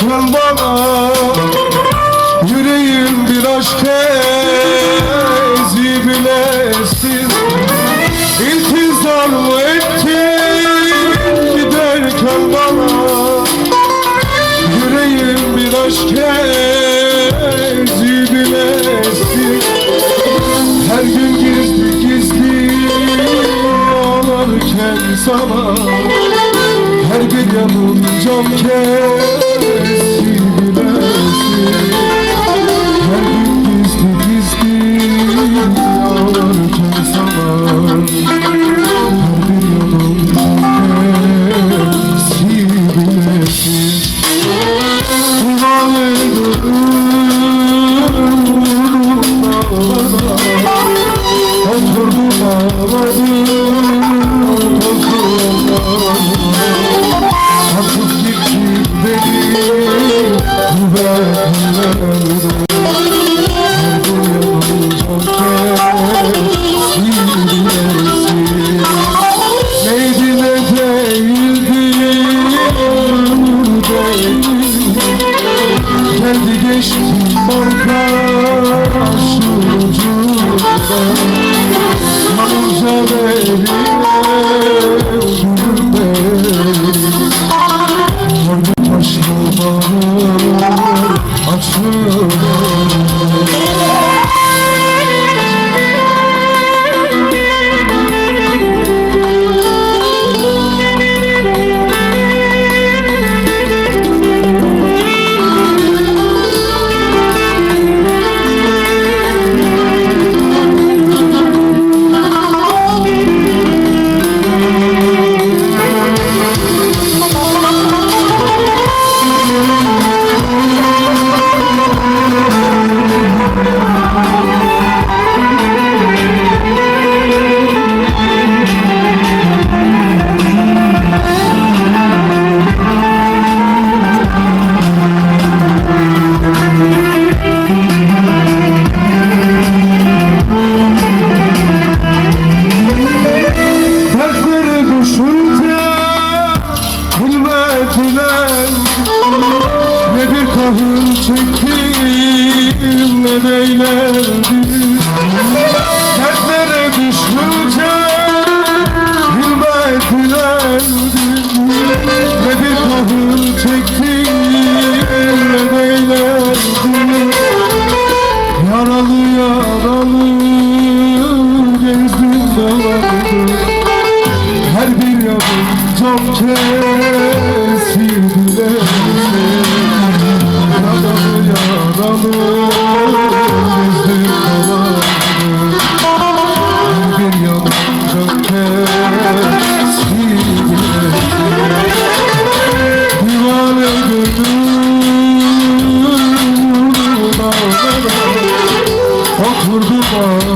kal bana Yüreğim bir aşk ezi bilesin İltizar mı ettin giderken bana Yüreğim bir aşk ezi bilesin Her gün gizli gizli ağlarken sana Her bir yanım kesilmesin Neydi ne değildi değil Geldi geçti Manca beline gülme Orada I'm prove çektim ne Urdu Bar.